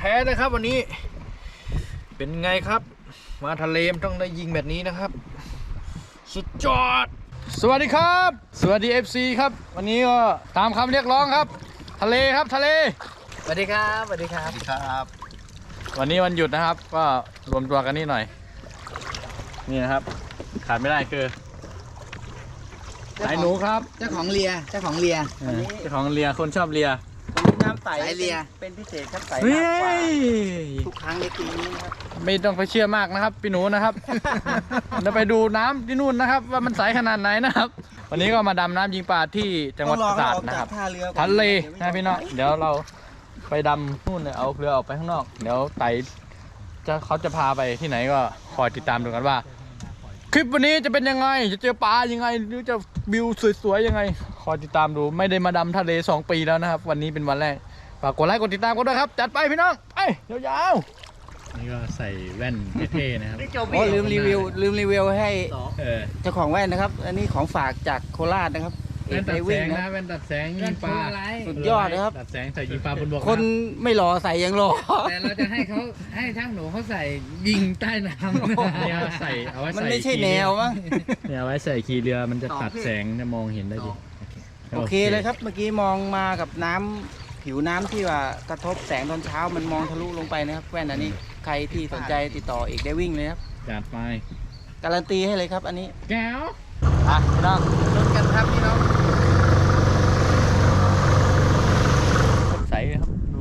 ของแท้นะครับวันนี้ เป็นไงครับ มาทะเลมนต้องได้ยิงแบบนี้นะครับ สุดยอด สวัสดีครับ สวัสดี FC ครับ วันนี้ก็ตามคำเรียกร้องครับ ทะเลครับทะเล สวัสดีครับสวัสดีครับครับ วันนี้วันหยุดนะครับ ก็รวมตัวกันนี่หน่อย นี่นะครับ ขาดไม่ได้คือสายหนูครับ เจ้าของเรียเจ้าของเรียเออเจ้าของเรียคนชอบเรียน้ำ ใสสายเลีย เป็นพิเศษครับใสเฮ้มากกว่ายทุกครั้งในปีนี้นะครับไม่ต้องไปเชื่อมากนะครับพี่หนูนะครับเดี๋ยวไปดูน้ำที่นู่นนะครับ ว่ามันใสขนาดไหนนะครับ วันนี้ก็มาดำน้ำยิงปลาที่จังหวัดต้องตรอราดเขาออกนะคจารักบท่าเรือก่อทะเลนะพี่น้องเดี๋ยวเราไปดำนู่นเลยเอาเรือออกไปข้างนอก เดี๋ยวไต่จะเขาจะพาไปที่ไหนก็คอยติดตามดูกันว่า คลิปวันนี้จะเป็นยังไง จะเจอปลายังไงหรือจะวิวสวยๆยังไง คอยติดตามดูไม่ได้มาดำทะเลสองปีแล้วนะครับ วันนี้เป็นวันแรก ฝากกดไลค์กดติดตามกันด้วยครับ จัดไปพี่น้องไปยาวๆนี่ก็ใส่แว่นเท่ๆนะครับโอ้ลืมรีวิวลืมรีวิวให้เออเจ้าของแว่นนะครับ อันนี้ของฝากจากโคราชนะครับเอแว่กนไปตัดแสวิ่งงนะนะแว่นตัดแสงยิงปลาสุดยอดนะครับตัดแสงใส่ยิงปลาบนบกคนไม่รอใส่ยังรอแต่เราจะให้เขาให้ช่างหนูเขาใส่ยิงใต้น้ำเนี่ยใส่เอาไว้มันใส่ไม่ใช่แนวมั้งเนี่ยเอาไว้ใส่ขี่เรือมันจะตัดแสงจะมองเห็นได้ดีโอเคเลยครับเมื่อกี้มองมากับน้ำ ผิวน้ำที่ว่ากระทบแสงตอนเช้ามันมองทะลุลงไปนะครับ แว่นอันนี้ใครที่สนใจติดต่อเอกได้วิ่งเลยครับจัดไปการันตีให้เลยครับ อันนี้แก้ว อะพี่น้องลุ้นกันครับพี่น้องใสครับดู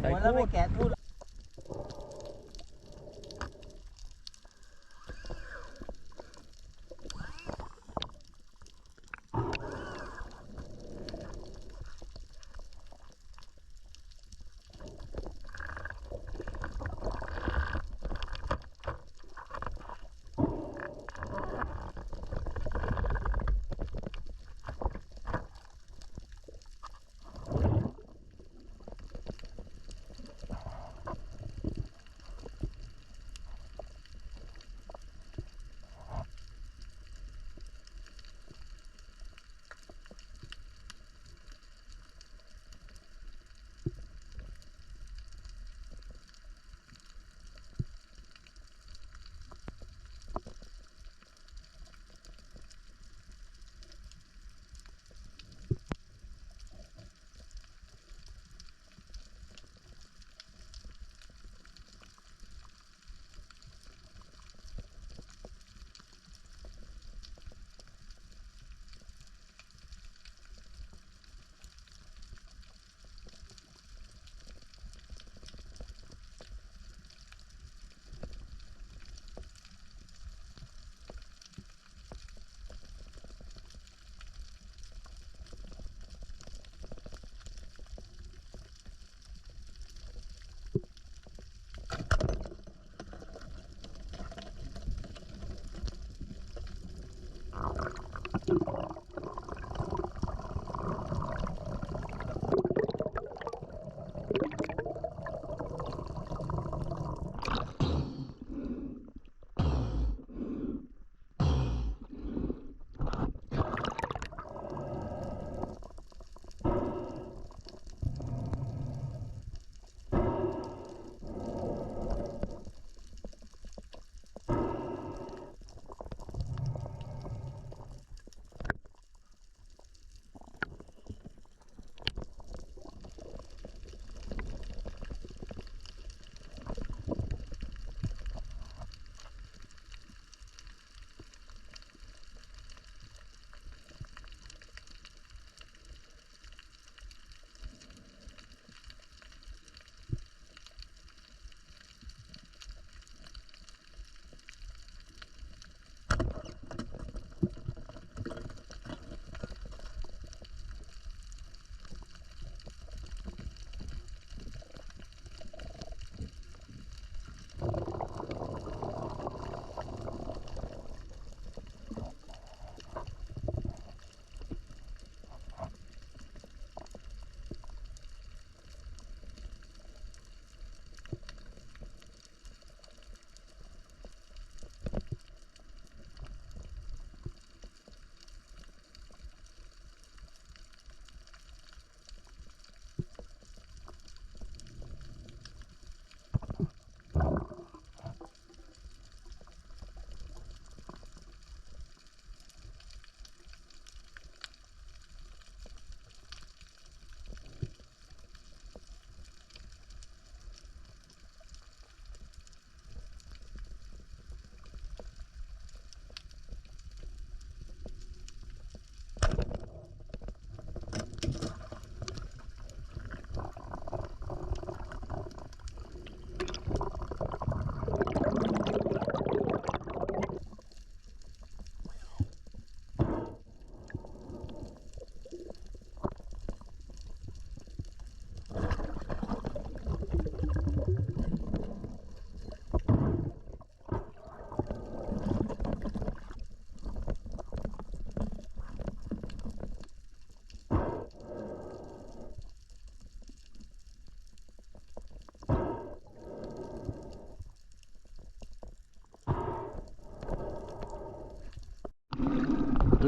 ใสแล้วโคไปตรแกะพูด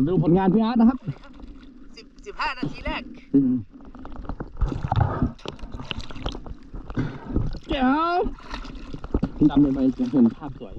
ดูผลงานพี่อาร์ตนะครับสิบสิบห้านาทีแรกเจ๋วดำเลยไปจะเห็นภาพสวย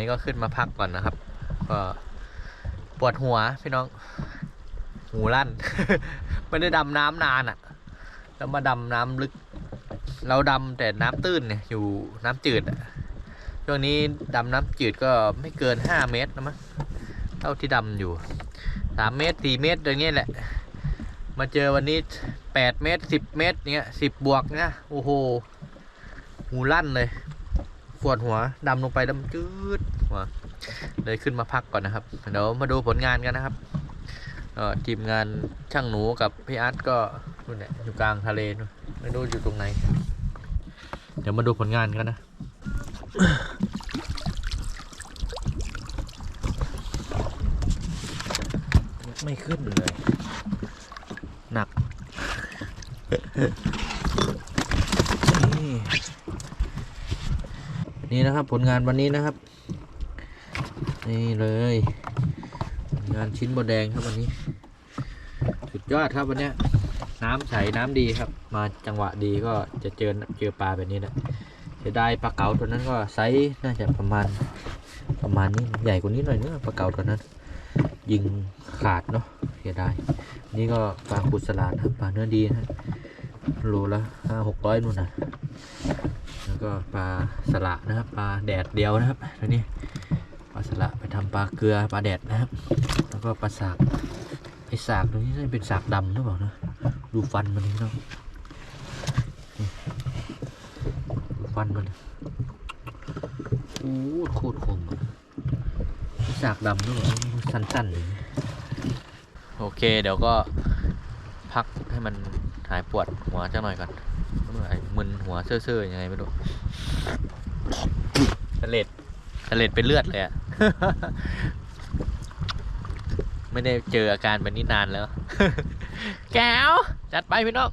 นี้ก็ขึ้นมาพักก่อนนะครับ ก็ปวดหัวพี่น้อง หูลั่น ไม่ได้ดำน้ำนานอะ่ะ แล้วมาดำน้ำลึก เราดำแต่น้ำตื้นเนี่ยอยู่น้ำจืดอะช่วงนี้ดำน้ำจืดก็ไม่เกินห้าเมตรนะมั้งเท่าที่ดำอยู่สามเมตรสี่เมตรอย่างเงี้ยแหละ มาเจอวันนี้แปดเมตรสิบเมตรเนี้ยสิบบวกเนี่ยโอ้โหหูลั่นเลย ปวดหัวดำลงไปดำจืดหัวเลยขึ้นมาพักก่อนนะครับ เดี๋ยวมาดูผลงานกันนะครับทีมงานช่างหนูกับพี่อาร์ตก็นู่นแหละอยู่กลางทะเลนู่นไม่รู้อยู่ตรงไหน เดี๋ยวมาดูผลงานกันนะไม่ขึ้นเลย หนักนี่ นี่นะครับผลงานวันนี้นะครับ นี่เลยผลงานชิ้นโบแดงครับวันนี้ สุดยอดครับวันนี้น้ำใสน้ำดีครับ มาจังหวะดีก็จะเจอเจอปลาแบบนี้แหละเสียดายปลาเก๋าตัวนั้นก็ไซส์น่าจะประมาณประมาณนี้ใหญ่กว่านี้หน่อยเนอะปลาเก๋าตัวนั้น ยิงขาดเนาะเสียดายนี่ก็ปลากุสลาดครับปลาเนื้อดีนะโลละห้าหกร้อยนู่นนะ ก็ปลาสละนะครับ ปลาแดดเดียวนะครับตัวนี้ปลาสละไปทำปลาเกลือปลาแดดนะครับ แล้วก็ปลาสากไอสากตัวนี้น่าจะเป็นสากดำหรือเปล่านะดูฟันมันนี่เนาะดูฟันมันโอ้โคตรคมสากดำหรือเปล่าสั้นๆเลยโอเคเดี๋ยวก็พักให้มัน หายปวดหัวจังหน่อยก่อนไอ้มึนหัวเซ่อๆยังไงไม่รู้ทะเลดทะเลดเป็นเลือดเลยอะไม่ได้เจออาการแบบนี้นานแล้ว แก้ว จัดไปพี่น้อง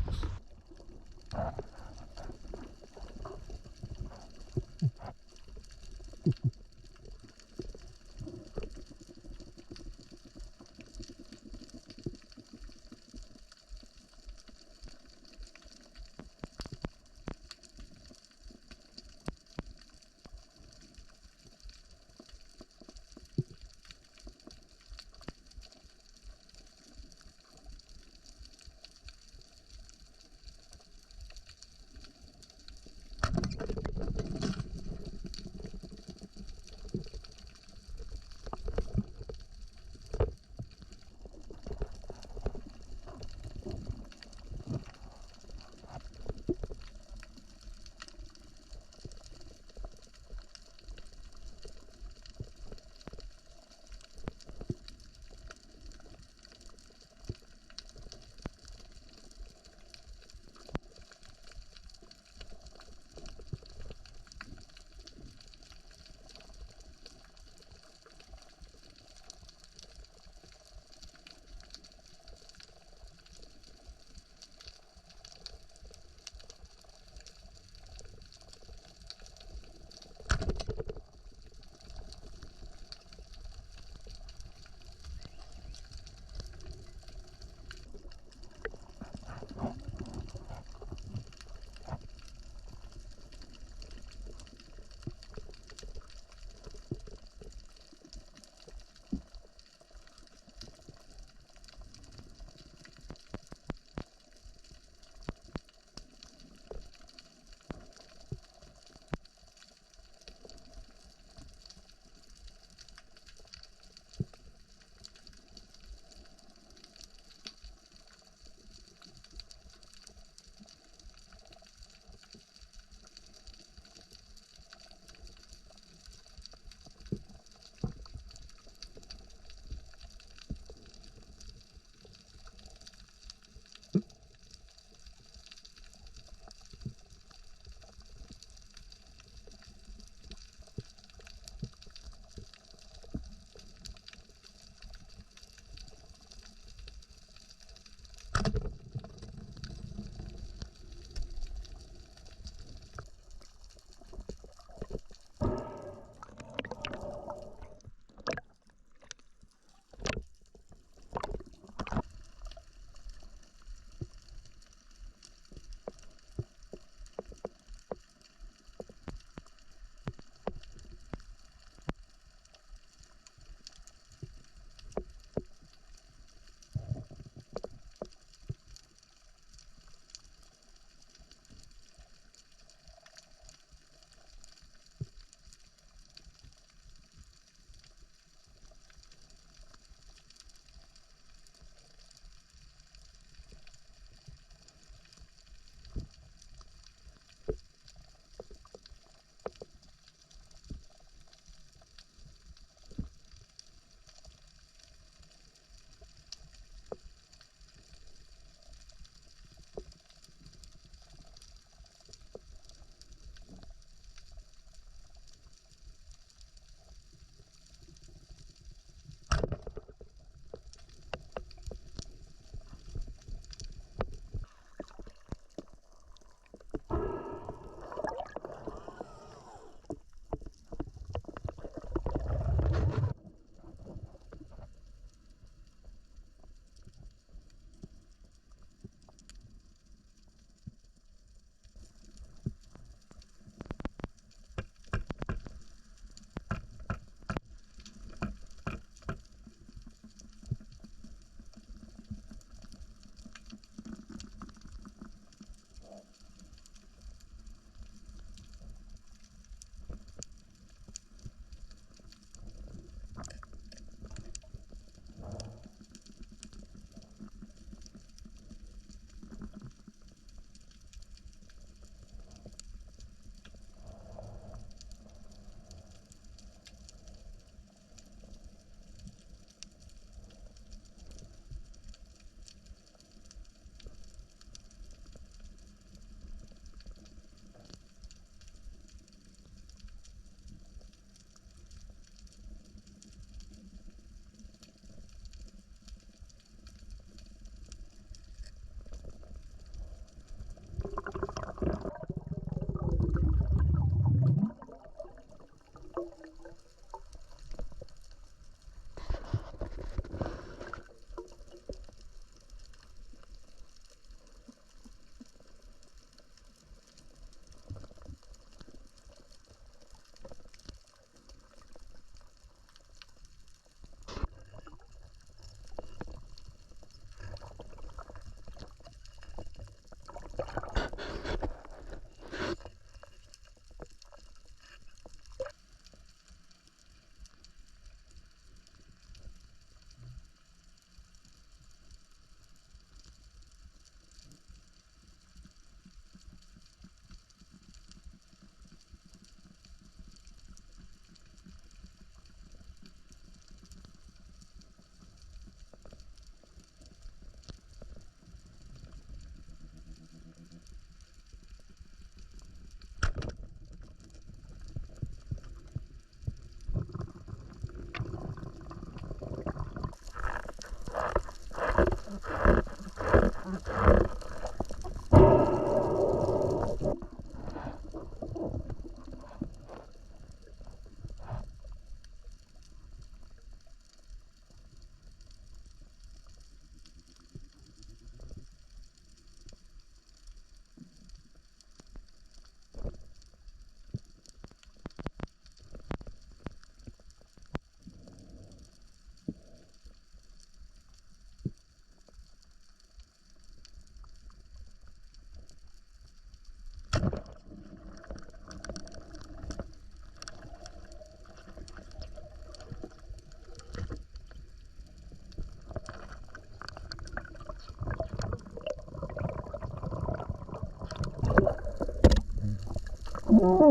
นี่คร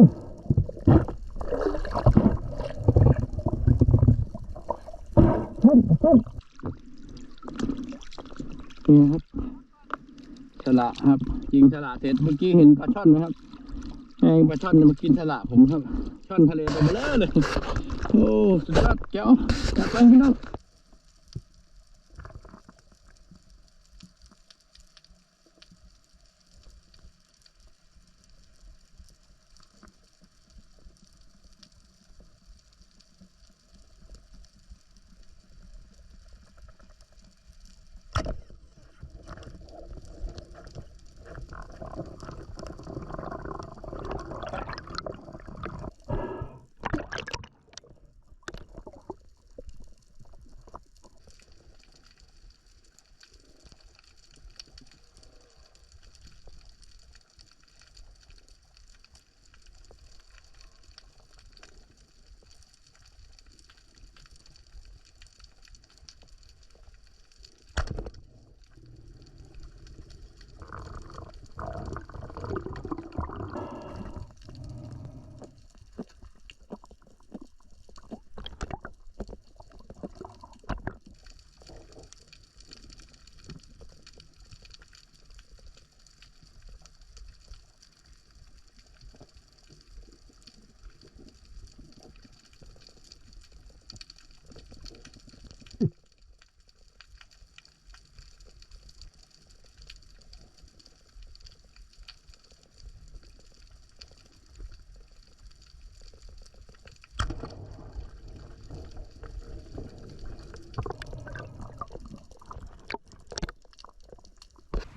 ับฉลาครับยิงฉลาเสร็จเมื่อกี้เห็นปลาช่อนไหมครับแองปลาช่อนมากินฉลาผมครับ ช่อนทะเลตัวเบลอเลย โอ้ สุดยอดแก้วจัดไปพี่น้อง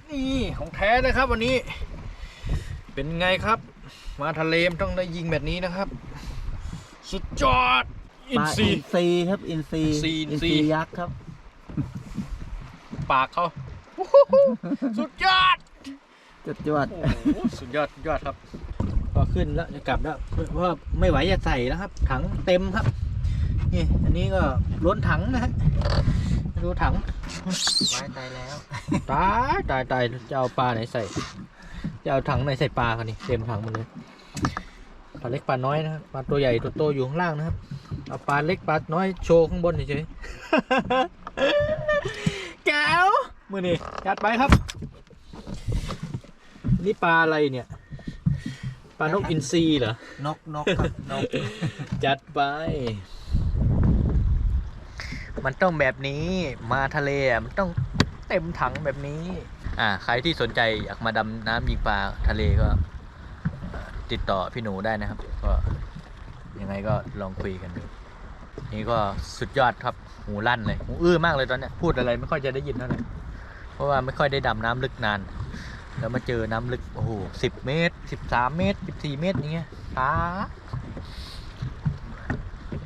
นี่ ของแท้เลยครับวันนี้ เป็นไงครับ มาทะเลมนต้องได้ยิงแบบนี้นะครับ สุดยอด อินซีปลาอินซีครับ อินซีอินซีอินซียักษ์ครับ ปากเขาสุดยอด จุดจวดโอ้โหสุดยอดสุดยอดครับ ก็ขึ้นแล้วจะกลับแล้วเพราะว่าไม่ไหวจะใส่แล้วครับ ถังเต็มครับ นี่ อันนี้ก็ล้นถังนะฮะ ดูถังไว้ตายแล้วตายตายตายจะเอาปลาไหนใส่จะเอาถังไหนใส่ปลากันนี่เต็มถังหมดเลยปลาเล็กปลาน้อยนะครับปลาตัวใหญ่ตัวโตอยู่ข้างล่างนะครับเอาปลาเล็กปลาน้อยโชว์ข้างบนเฉยๆแก้วมือนี่จัดไปครับ นี่ปลาอะไรเนี่ยปลานกอินทรีเหรอนกนกครับนกจัดไป มันต้องแบบนี้มาทะเลมันต้องเต็มถังแบบนี้ อ่า ใครที่สนใจอยากมาดำน้ำยิงปลาทะเลก็ ติดต่อพี่หนูได้นะครับ ก็ยังไงก็ลองคุยกันดูนี่ก็สุดยอดครับหูลั่นเลยหูอื้อมากเลยตอนเนี้ยพูดอะไรไม่ค่อยจะได้ยินเท่าไหร่เพราะว่าไม่ค่อยได้ดำน้ำลึกนาน แล้วมาเจอน้ำลึกโอ้โหสิบเมตรสิบสามเมตรสิบสี่เมตรอย่างเงี้ยตา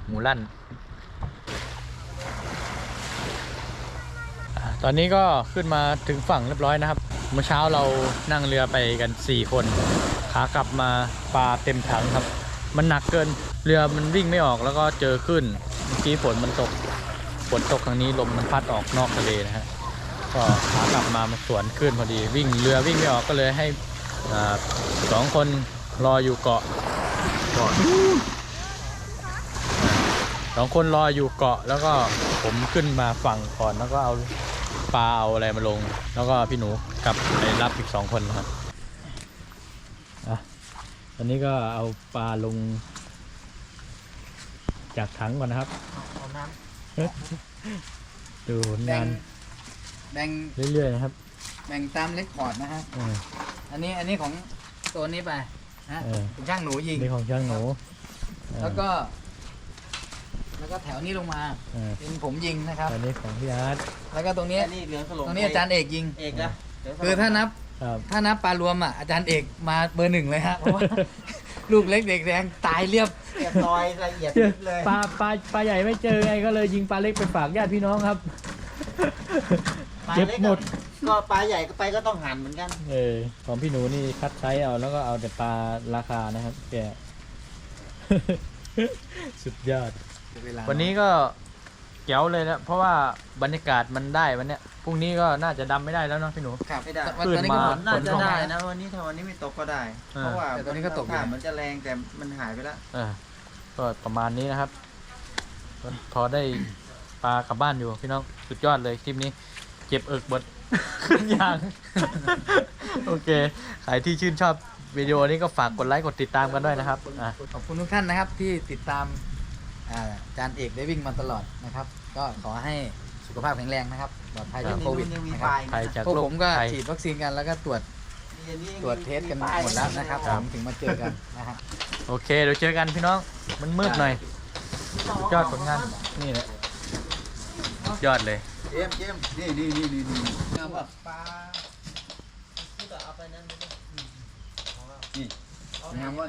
หมูลั่นอ่า ตอนนี้ก็ขึ้นมาถึงฝั่งเรียบร้อยนะครับ เมื่อเช้าเรานั่งเรือไปกัน 4 คน ขากลับมาปลาเต็มถังครับ มันหนักเกิน เรือมันวิ่งไม่ออกแล้วก็เจอขึ้น เมื่อกี้ฝนมันตก ฝนตกครั้งนี้ลมมันพัดออกนอกทะเลนะฮะ ก็ขากลับมามาสวนขึ้นพอดี วิ่งเรือวิ่งไม่ออกก็เลยให้สองคนรออยู่เกาะเกาะอ่าสองคนรออยู่เกาะแล้วก็ผมขึ้นมาฝั่งก่อนแล้วก็เอา ปลาเอาอะไรมาลง แล้วก็พี่หนูกลับไปรับอีกสองคนนะครับอะตอนนี้ก็เอาปลาลง จากถังก่อนนะครับ เอาน้ดูผลแบ่งางนแบ่งเรื่อยๆนะครับแบ่งตามเลคคอร์ดนะฮะ เออ อันนี้อันนี้ของตัวนี้ไปนะเออเป็นช่างหนูยิง นี่ของช่างหนูเออแล้วก็ แล้วก็แถวนี้ลงมาเออเป็นผมยิงนะครับ ตอนนี้ของพี่อาร์ตแล้วก็ตรงำนี้อันนี้เหลืองสลงตรงนี้อาจารย์เอกยิง เอกนะเหลืงสลงคือถ้านับ ครับ ถ้านับปลารวมอะอาจารย์เอกมาเบอร์หนึ่งเลยฮะ เพราะว่า ลูกเล็กเด็กแดงตายเรียบ เรียบร้อยละเอียดยิบเลยปลาปลาปลาใหญ่ไม่เจอไงก็เลยยิงปลาเล็กไปฝากญาติพี่น้องครับ ปลาเจ็บล็กหมด ก็ปลาใหญ่ก็ไปก็ต้องหั่นเหมือนกัน เออของพี่หนูนี่คัดไซส์เอาแล้วก็เอาแต่ปลาราคานะครับ แก สุดยอด วันนี้ก็แก้วเลยนะเพราะว่าบรรยากาศมันได้วันเนี้ยพรุ่งนี้ก็น่าจะดำไม่ได้แล้วเนาะพี่หนู ครับไม่ได้วันนี้ก็ฝนน่าฝนจะตกได้นะนะวันนี้ถ้าวันนี้ไม่ตกก็ได้ เออ เพราะว่าแต่ตอนนี้ก็ตกอยู่มันจะแรงแต่มันหายไปแล้วเออก็ประมาณนี้นะครับก็พอได้ปลากลับบ้านอยู่พี่น้องสุดยอดเลยคลิปนี้ เจ็บเอิกบด ขึ้นยาง โอเคใครที่ชื่นชอบวิดีโอนี้ก็ฝากกดไลค์กดติดตามกันด้วยนะครับอะ ขอบคุณทุกท่านนะครับที่ติดตาม อ่าอาจารย์เอกได้วิ่งมาตลอดนะครับ ก็ขอให้สุขภาพแข็งแรงนะครับปลอดภัยจากโควิดยังมีนะคปรับลายใครจากพวกโลกผมก็ไทยฉีดวัคซีนกันแล้วก็ตรวจตรวจเทสกันหมดแล้วนะครับครับ ผมถึงมาเจอกันนะครับ โอเคเดี๋ยวเจอกันพี่น้องมันมืดหน่อยยอดผลงานนี่แหละยอดเลย เจมส์เจมส์นี่นี่นี่นี่นี่ปลางามว่า